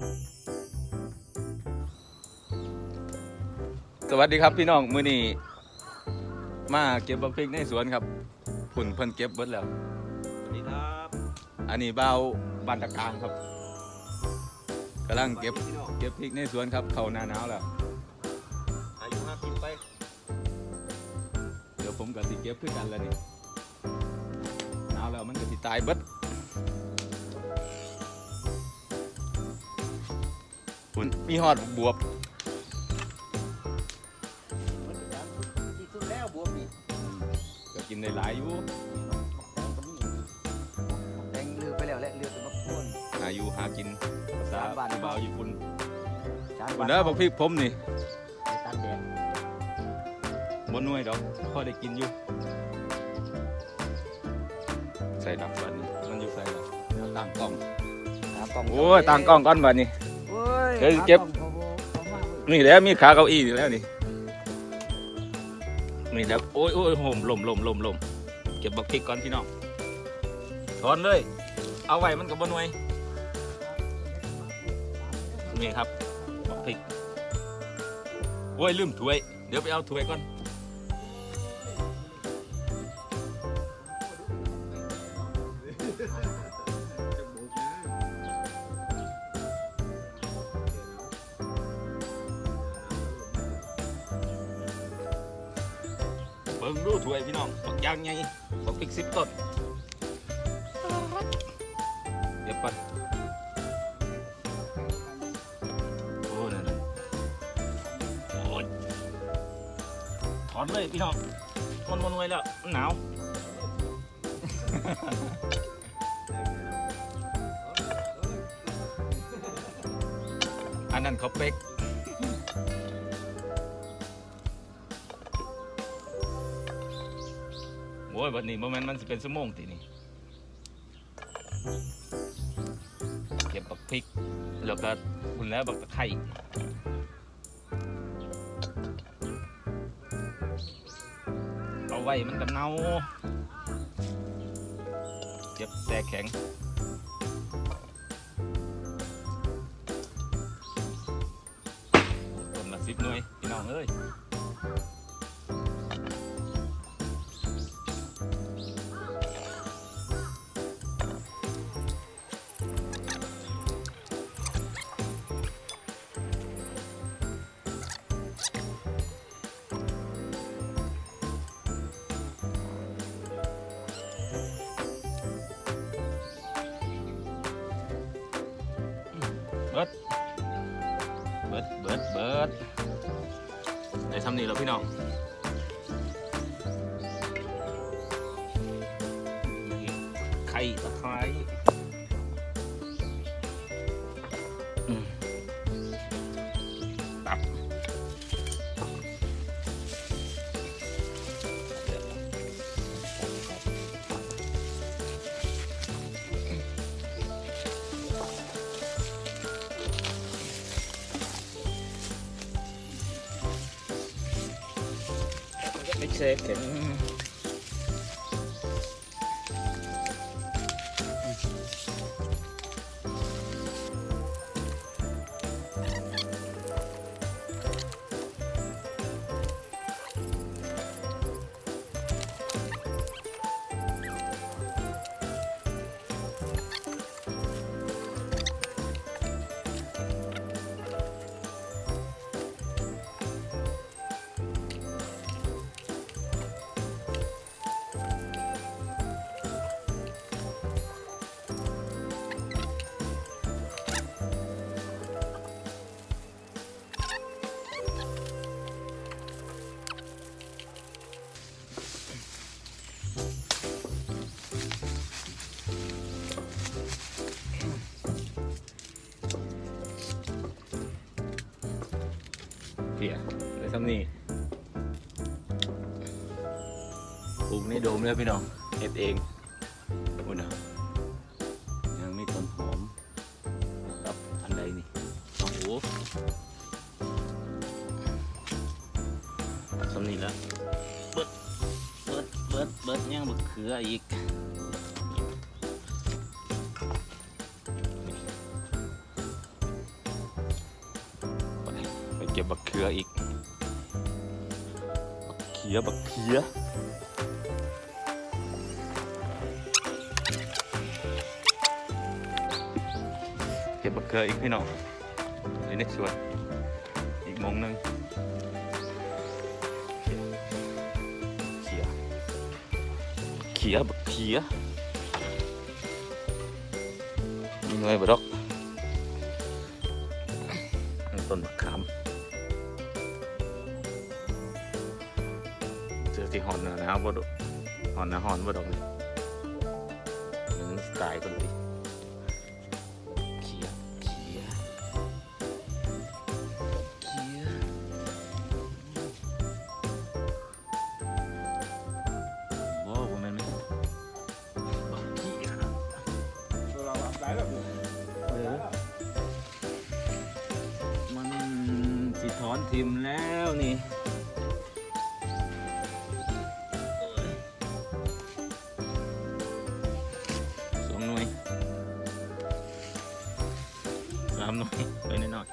สวัสดีครับพี่น้องมื้อนี้มาเก็บบักพริกในสวนครับฝุ่นเพิ่นเก็บเบิดแล้ว สวัสดีครับ อันนี้เบาวบ้านตะกลางครับกำลังเก็บพี่น้องเก็บพริกในสวนครับ เข้าหน้าหนาวแล้ว อายุห้ากินไป เดี๋ยวผมกับสิเก็บคือกันแล้วนี่หนาวแล้วมันก็สิตายเบิด ฝุ่นมีฮอดบวบที่สุดแล้วบวมนี่ก็กินได้หลายอยู่แดงลือไปแล้วแหละลือเป็นบักโคนหาอยู่หากินภาษาบ้านเบาวญี่ปุ่นจานฝุ่นเด้อบักพริกผมนี่ตัดแดงบนน่วยดอกพอได้กินอยู่ใส่ดับบันนี้มันอยู่ใส่ดับเอาตั้งกล้องตามกล้องโอ้ยตั้งกล้องก่อนบันนี้โอ้ย เดี๋ยวเก็บ นี่แหล้วมีขาเก้าอี้นี่แล้วนี่นี่แล้วโอ้ยโอ้ยโหมลมลมลมลมเก็บบักพริกก่อนพี่น้องถอนเลย เอาไว้มันกับบนวยนี่ครับบักพริกโอ้ยลืมถ้วย เดี๋ยวไปเอาถ้วยก่อน บิ่งดูถ้วยพี่น้องบักยางไงบักพริกสิบต้นเดี๋ยวก่อนโอ้นั่นโอ้ยถอนเลยพี่น้องมันมันไว้แล้วมันหนาวอันนั้นเขาเป๊ก อ้ยวันนี้โมเมนต์มันสิเป็นสมองตีนี่เก็บบักพริก แล้วก็คุณแล้วบักตะไคร้เอาไว้มันก็เน่าเก็บแส่แข็งต้นละสิบหน่วยพี่น้องเอ้ย เบิดเบิดเบิดเบิดได้ทำนี่แล้วพี่น้องไข่ตะไคร้ ไม่เช็ เห็นเพียได้ำนี่ปลูกในโดมแล้วพี่น้องเฮ็ดเองคุณนะยังไมีต้นหอมกับอันใดนี่โอ้โหสำนี่แล้วเบิดเบิดเบิดเบิดยังบักเขืออีก ขืออีกบักเขือบักเขือเก็บบักเขืออีกพี่น้องอยู่ในสวนอีกมงหนึ่งเขียเขียบักเขียมีหน่วยบ่ดอกต้นมะขาม เจอที่หอนหนาหนาวบ่ดอกหอนนาหอนบ่ดอกนี่มันสไตล์คนดิเขียเขียเขียบ่บ่แม่นไหมบักเขียเราหลายแบบนี้เออมันสิถอนทิมแล้วนี่ สามหน่วยไปนิดหน่อย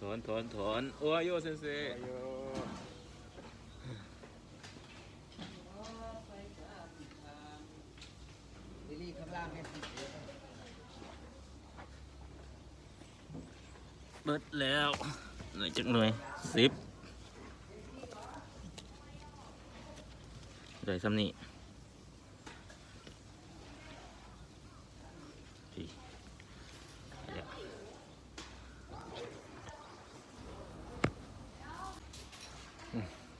ถอนถอนถอนโอ้ยโยเซนเซนี่ข้างล่างเนี่ยเบิดแล้วหน่วยจักหน่วยสิบได้ซ้ำนี่พี่เอาแล้วอืม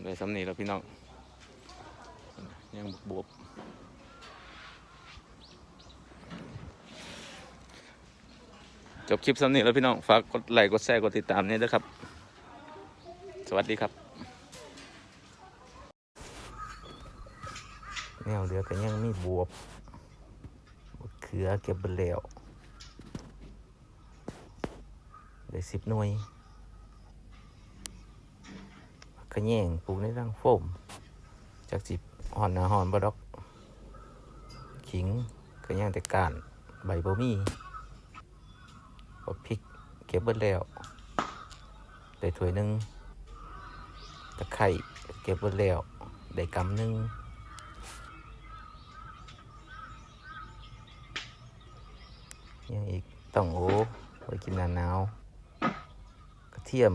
ได้ซ้ำนี่แล้วพี่น้อง ยังบวบจบคลิปซ้ำนี่แล้วพี่น้อง ฝากกดไลค์กดแชร์กดติดตามนี่ด้ครับ สวัสดีครับ แนวเรือกันยังมีบวบเขือเก็บเบลวได้สิบหน่วยกระแยงปลูกในรังโฟมจากสิบหอนหนาหอนบดอก ขิงกระแยงแต่การใบบะมี่บักพริกเก็บเบิดแล้วได้ถ้วยหนึ่งตะไคร่เก็บเบิดแล้วได้กำหนึ่งยังอีกต้องโอ้ไว้กินหนาหนาวกระเทียม